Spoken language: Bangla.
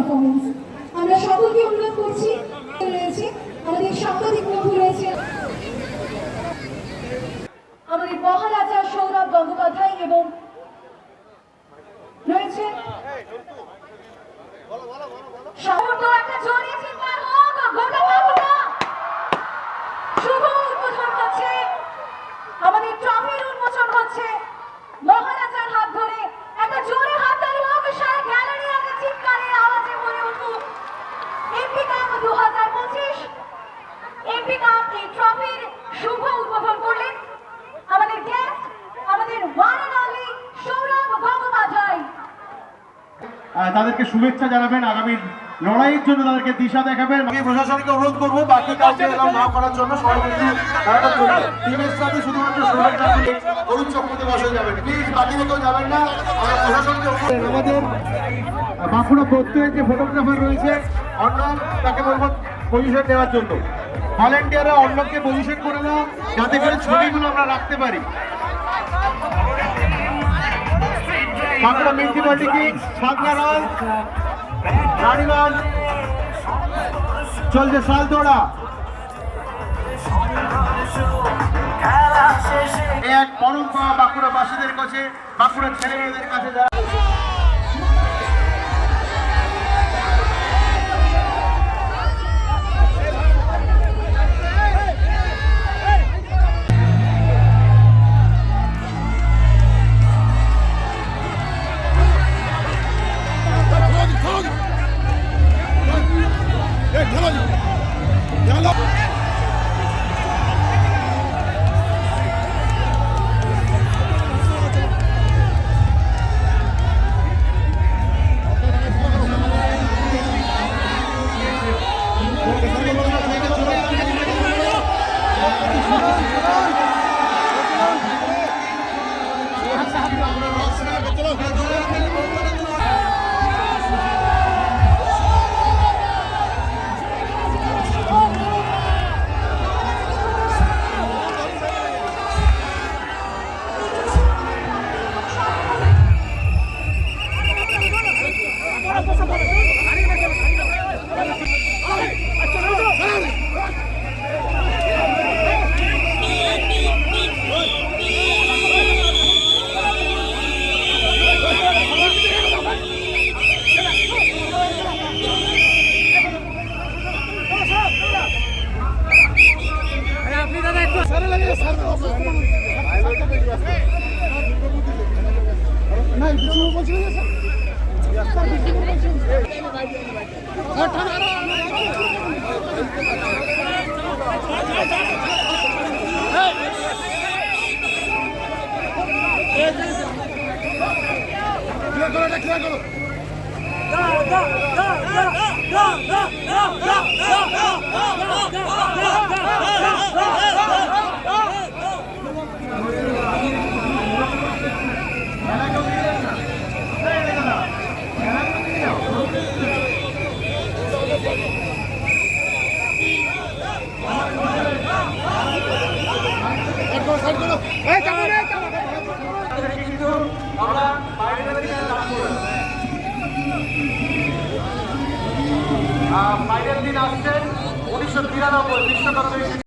পারফরমেন্স আমরা সকলকে অনুরোধ করছি, রয়েছে আমাদের সাংবাদিক বন্ধু রয়েছে। আমাদের মহারাজা সৌরভ গঙ্গোপাধ্যায় এবং রয়েছে সমর্থ একটা জড়িয়ে চিৎকার হোক গোটা বাবুটা শুভ উদ্বোধন হচ্ছে। আমাদের ট্রফির উন্মোচন হচ্ছে। মহারাজার এমপি কাপ এই ট্রফির শুভ উদ্বোধন করলেন আমাদের গেস্ট আমাদের one and only Sourav Gangopadhyay. তাদেরকে শুভেচ্ছা জানাবেন আগামী লড়াইয়ের জন্য তাদেরকে দিশা দেখাবেন। আমি প্রশাসনকে অনুরোধ করব বাকি কাউকে এলাম না করার জন্য সবাই কিন্তু চলবে টিমের সাথে শুধুমাত্র তরুণ চক্রতে বসে যাবেন। প্লিজ বাকি কেউ যাবেন না আমরা প্রশাসনকে অনুরোধ আমাদের বাঁকুড়া প্রত্যয়ের যে ফটোগ্রাফার রয়েছে অন্য তাকে বলব পজিশন নেওয়ার জন্য। ভলেন্টিয়াররা অন্যকে পজিশন করে দাও যাতে করে ছবিগুলো আমরা রাখতে পারি। বাঁকুড়া মিউনিসিপালিটি কিংস সাতনারায়ণ রানীগঞ্জ চলছে সালতোড়া এক পরম্পরা বাঁকুড়াবাসীদের কাছে বাঁকুড়া ছেলে মেয়েদের কাছে যারা Let's go. আমরা বাইরে থেকে লাভ করব ফাইনাল দিন আসছেন উনিশশো তিরানব্বই বিশ্বকাপ